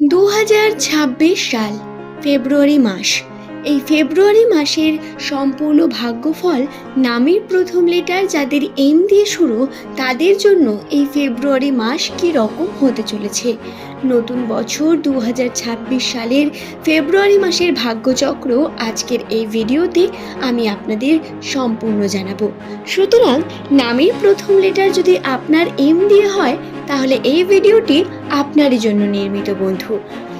দু হাজার ছাব্বিশ সাল, ফেব্রুয়ারি মাস। এই ফেব্রুয়ারি মাসের সম্পূর্ণ ভাগ্যফল নামের প্রথম লেটার যাদের এম দিয়ে শুরু, তাদের জন্য এই ফেব্রুয়ারি মাস কি রকম হতে চলেছে? নতুন বছর দু হাজার ছাব্বিশ সালের ফেব্রুয়ারি মাসের ভাগ্যচক্র আজকের এই ভিডিওতে আমি আপনাদের সম্পূর্ণ জানাব। সুতরাং নামের প্রথম লেটার যদি আপনার এম দিয়ে হয় তাহলে এই ভিডিওটি আপনারই জন্য নির্মিত, বন্ধু।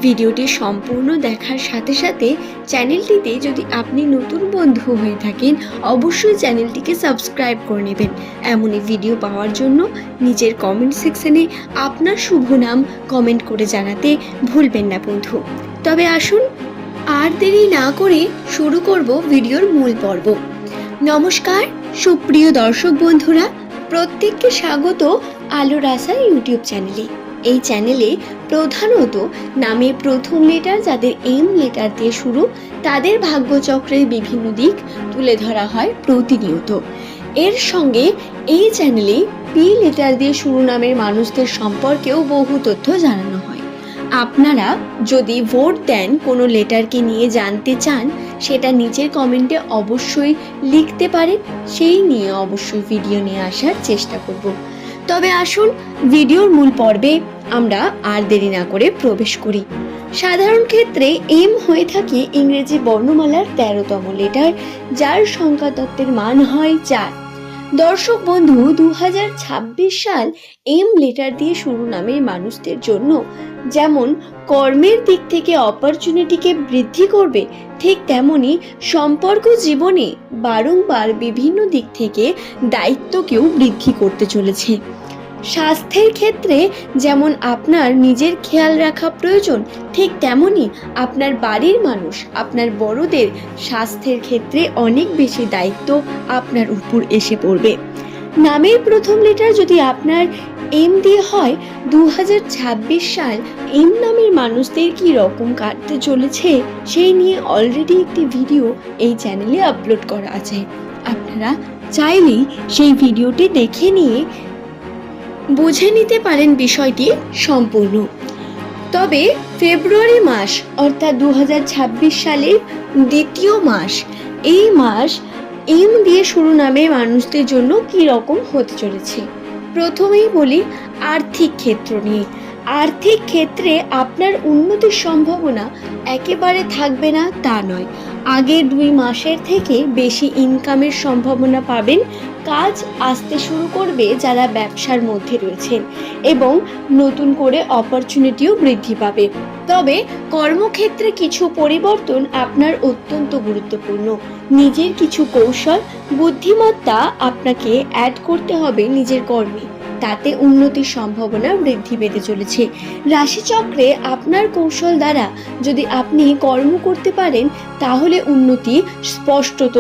ভিডিওটি সম্পূর্ণ দেখার সাথে সাথে চ্যানেলটিতে যদি আপনি নতুন বন্ধু হয়ে থাকেন, অবশ্যই চ্যানেলটিকে সাবস্ক্রাইব করে নেবেন। এমনই ভিডিও পাওয়ার জন্য নিজের কমেন্ট সেকশনে আপনার শুভ নাম কমেন্ট করে জানাতে ভুলবেন না, বন্ধু। তবে আসুন, আর দেরি না করে শুরু করব ভিডিওর মূল পর্ব। নমস্কার, সুপ্রিয় দর্শক বন্ধুরা, প্রত্যেককে স্বাগত আলোর আশা ইউটিউব চ্যানেলে। এই চ্যানেলে প্রধানত নামের প্রথম লেটার যাদের এম লেটার দিয়ে শুরু, তাদের ভাগ্যচক্রের বিভিন্ন দিক তুলে ধরা হয় প্রতিনিয়ত। এর সঙ্গে এই চ্যানেলে পি লেটার দিয়ে শুরু নামের মানুষদের সম্পর্কেও বহু তথ্য জানানো হয়। আপনারা যদি ভোট দেন কোনো লেটারকে নিয়ে জানতে চান, সেটা নিচের কমেন্টে অবশ্যই লিখতে পারেন, সেই নিয়ে অবশ্যই ভিডিও নিয়ে আসার চেষ্টা করব। তবে আসুন, ভিডিওর মূল পর্বে আমরা আর দেরি না করে প্রবেশ করি। সাধারণ ক্ষেত্রে এম হয়ে থাকে ইংরেজি বর্ণমালার তেরোতম লেটার, যার সংখ্যা তত্ত্বের মান হয় চার। দর্শক বন্ধু দু হাজার ছাব্বিশ সাল এম লেটার দিয়ে শুরু নামের মানুষদের জন্য। যেমন, কর্মের দিক থেকে অপরচুনিটিকে বৃদ্ধি করবে, ঠিক তেমনি সম্পর্ক জীবনে বারংবার বিভিন্ন দিক থেকে দায়িত্বকেও বৃদ্ধি করতে চলেছে। স্বাস্থ্যের ক্ষেত্রে যেমন আপনার নিজের খেয়াল রাখা প্রয়োজন, ঠিক তেমনই আপনার বাড়ির মানুষ, আপনার বড়দের স্বাস্থ্যের ক্ষেত্রে অনেক বেশি দায়িত্ব আপনার উপর এসে পড়বে। নামের প্রথম লেটার যদি আপনার এম দিয়ে হয় দু হাজার ছাব্বিশ সাল এম নামের মানুষদের কি রকম কাটতে চলেছে, সেই নিয়ে অলরেডি একটি ভিডিও এই চ্যানেলে আপলোড করা আছে। আপনারা চাইলেই সেই ভিডিওটি দেখে নিয়ে বুঝে নিতে পারেন বিষয়টি সম্পূর্ণ। তবে ফেব্রুয়ারি মাস, অর্থাৎ দু হাজার ছাব্বিশ সালের দ্বিতীয় মাস, এই মাস এম দিয়ে শুরু নামে মানুষদের জন্য কি রকম হতে চলেছে? প্রথমেই বলি আর্থিক ক্ষেত্র নিয়ে। আর্থিক ক্ষেত্রে আপনার উন্নতির সম্ভাবনা একেবারে থাকবে না তা নয়। আগের দুই মাসের থেকে বেশি ইনকামের সম্ভাবনা পাবেন। কাজ আসতে শুরু করবে যারা ব্যবসার মধ্যে রয়েছেন এবং নতুন করে অপরচুনিটিও বৃদ্ধি পাবে। তবে কর্মক্ষেত্রে কিছু পরিবর্তন আপনার অত্যন্ত গুরুত্বপূর্ণ। নিজের কিছু কৌশল, বুদ্ধিমত্তা আপনাকে অ্যাড করতে হবে নিজের কর্মে। তাতে উন্নতির সম্ভাবনা বৃদ্ধি পেতে চলেছে। রাশিচক্রে আপনার কৌশল দ্বারা যদি আপনি কর্ম করতে পারেন, তাহলে উন্নতি স্পষ্টত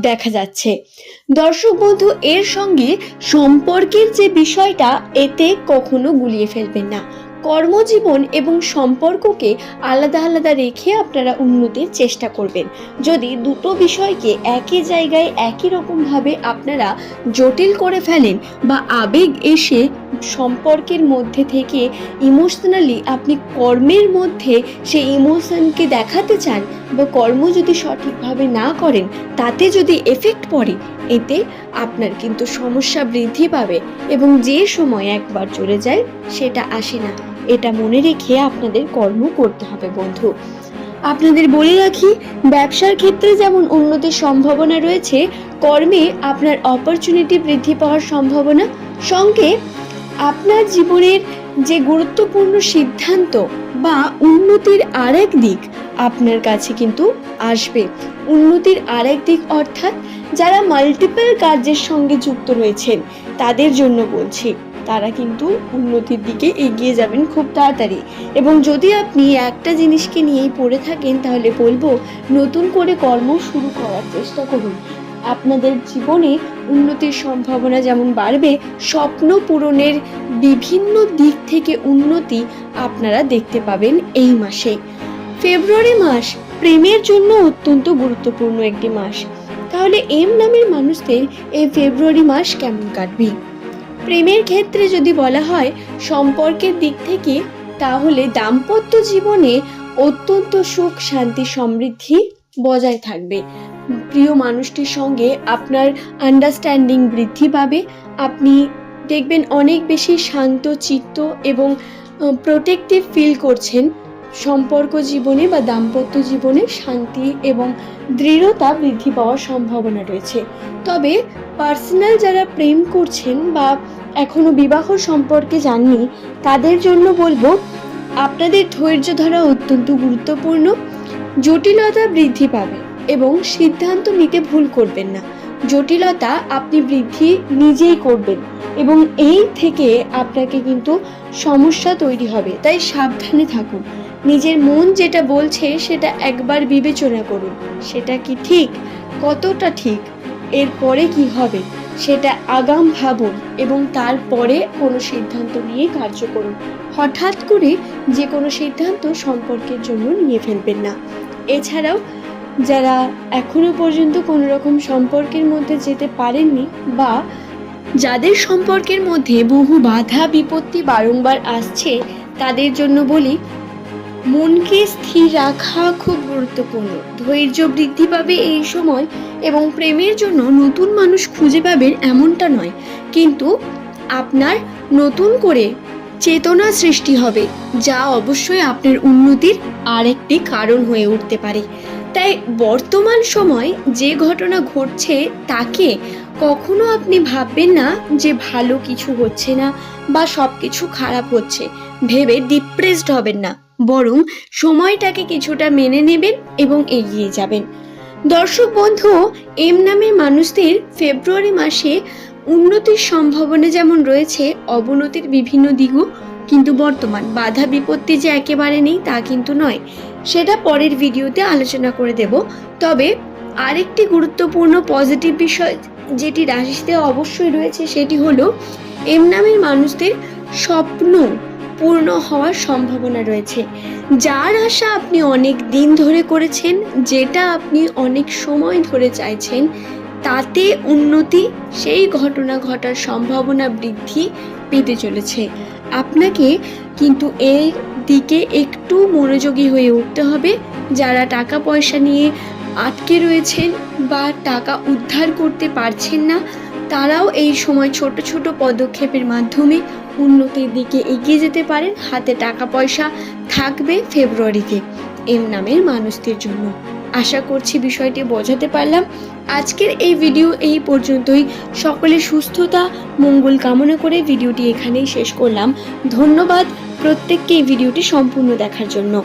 দেখা যাচ্ছে। দর্শক বন্ধু, এর সঙ্গে সম্পর্কের যে বিষয়টা, এতে কখনো গুলিয়ে ফেলবেন না। কর্মজীবন এবং সম্পর্ককে আলাদা আলাদা রেখে আপনারা উন্নতির চেষ্টা করবেন। যদি দুটো বিষয়কে একই জায়গায় একই রকমভাবে আপনারা জটিল করে ফেলেন বা আবেগ এসে সম্পর্কের মধ্যে থেকে ইমোশনালি আপনি কর্মের মধ্যে সেই ইমোশনকে দেখাতে চান বা কর্ম যদি সঠিকভাবে না করেন, তাতে যদি এফেক্ট পড়ে, এতে আপনার কিন্তু সমস্যা বৃদ্ধি পাবে এবং যে সময় একবার চলে যায়, সেটা আসে না। এটা মনে রেখে আপনাদের কর্ম করতে হবে, বন্ধু। আপনাদের বলে রাখি, ব্যবসার ক্ষেত্রে যেমন উন্নতির সম্ভাবনা রয়েছে, কর্মে আপনার অপরচুনিটি বৃদ্ধি পাওয়ার সম্ভাবনা। সঙ্গে আপনার জীবনের যে গুরুত্বপূর্ণ সিদ্ধান্ত বা উন্নতির আরেক দিক আপনার কাছে কিন্তু আসবে। উন্নতির আরেক দিক অর্থাৎ যারা মাল্টিপল কাজের সঙ্গে যুক্ত রয়েছেন, তাদের জন্য বলছি তারা কিন্তু উন্নতির দিকে এগিয়ে যাবেন খুব তাড়াতাড়ি। এবং যদি আপনি একটা জিনিসকে নিয়েই পড়ে থাকেন, তাহলে বলব নতুন করে কর্ম শুরু করার চেষ্টা করুন। আপনাদের জীবনে উন্নতির সম্ভাবনা যেমন বাড়বে, স্বপ্ন পূরণের বিভিন্ন দিক থেকে উন্নতি আপনারা দেখতে পাবেন এই মাসে। ফেব্রুয়ারি মাস প্রেমের জন্য অত্যন্ত গুরুত্বপূর্ণ একটি মাস। তাহলে এম নামের মানুষদের এই ফেব্রুয়ারি মাস কেমন কাটবে? প্রেমের ক্ষেত্রে যদি বলা হয় সম্পর্কের দিক থেকে, তাহলে দাম্পত্য জীবনে অত্যন্ত সুখ, শান্তি, সমৃদ্ধি বজায় থাকবে। প্রিয় মানুষটির সঙ্গে আপনার আন্ডারস্ট্যান্ডিং বৃদ্ধি পাবে। আপনি দেখবেন অনেক বেশি শান্ত, চিত্ত এবং প্রোটেক্টিভ ফিল করছেন। সম্পর্ক জীবনে বা দাম্পত্য জীবনে শান্তি এবং দৃঢ়তা বৃদ্ধি পাওয়ার সম্ভাবনা রয়েছে। তবে পার্সোনাল যারা প্রেম করছেন বা এখনও বিবাহ সম্পর্কে জাননি, তাদের জন্য বলব, আপনাদের ধৈর্য ধরা অত্যন্ত গুরুত্বপূর্ণ। জটিলতা বৃদ্ধি পাবে এবং সিদ্ধান্ত নিতে ভুল করবেন না। জটিলতা আপনি বৃদ্ধি নিজেই করবেন এবং এই থেকে আপনাকে কিন্তু সমস্যা তৈরি হবে। তাই সাবধানে থাকুন। নিজের মন যেটা বলছে সেটা একবার বিবেচনা করুন। সেটা কি ঠিক? কতটা ঠিক? এরপরে কি হবে? সেটা আগাম ভাবুন এবং তারপরে কোনো সিদ্ধান্ত নিয়ে কার্য করুন। হঠাৎ করে যে কোনো সিদ্ধান্ত সম্পর্কের জন্য নিয়ে ফেলবেন না। এছাড়াও, যারা এখনও পর্যন্ত কোনো রকম সম্পর্কের মধ্যে যেতে পারেননি বা যাদের সম্পর্কের মধ্যে বহু বাধা বিপত্তি বারংবার আসছে, তাদের জন্য বলি মনকে স্থির রাখা খুব গুরুত্বপূর্ণ। ধৈর্য বৃদ্ধি পাবে এই সময় এবং প্রেমের জন্য নতুন মানুষ খুঁজে পাবেন এমনটা নয়, কিন্তু আপনার নতুন করে চেতনা সৃষ্টি হবে, যা অবশ্যই আপনার উন্নতির আরেকটি কারণ হয়ে উঠতে পারে। তাই বর্তমান সময় যে ঘটনা ঘটছে তাকে কখনো আপনি ভাববেন না যে ভালো কিছু হচ্ছে না বা সব কিছু খারাপ হচ্ছে। ভেবে ডিপ্রেসড হবেন না, বরং সময়টাকে কিছুটা মেনে নেবেন এবং এগিয়ে যাবেন। দর্শক বন্ধু, এম নামের মানুষদের ফেব্রুয়ারি মাসে উন্নতির সম্ভাবনা যেমন রয়েছে, অবনতির বিভিন্ন দিকও কিন্তু বর্তমান বাধা বিপত্তি যে একেবারে নেই তা কিন্তু নয়। সেটা পরের ভিডিওতে আলোচনা করে দেব। তবে আরেকটি গুরুত্বপূর্ণ পজিটিভ বিষয় যেটি রাশিতে অবশ্যই রয়েছে, সেটি হলো এম নামের মানুষদের স্বপ্ন পূর্ণ হওয়ার সম্ভাবনা রয়েছে। যার আশা আপনি অনেক দিন ধরে করেছেন, যেটা আপনি অনেক সময় ধরে চাইছেন, তাতে উন্নতি, সেই ঘটনা ঘটার সম্ভাবনা বৃদ্ধি পেতে চলেছে। আপনাকে কিন্তু এর দিকে একটু মনোযোগী হয়ে উঠতে হবে। যারা টাকা পয়সা নিয়ে আটকে রয়েছেন বা টাকা উদ্ধার করতে পারছেন না, তারাও এই সময় ছোট ছোট পদক্ষেপের মাধ্যমে উন্নতির দিকে এগিয়ে যেতে পারেন, হাতে টাকা পয়সা থাকবে ফেব্রুয়ারিতে। এম নামের মানুষদের জন্য। আশা করছি বিষয়টি বোঝাতে পারলাম। আজকের এই ভিডিও এই পর্যন্তই। সকলের সুস্থতা, মঙ্গল কামনা করে ভিডিওটি এখানেই শেষ করলাম। ধন্যবাদ প্রত্যেককে এই ভিডিওটি সম্পূর্ণ দেখার জন্য।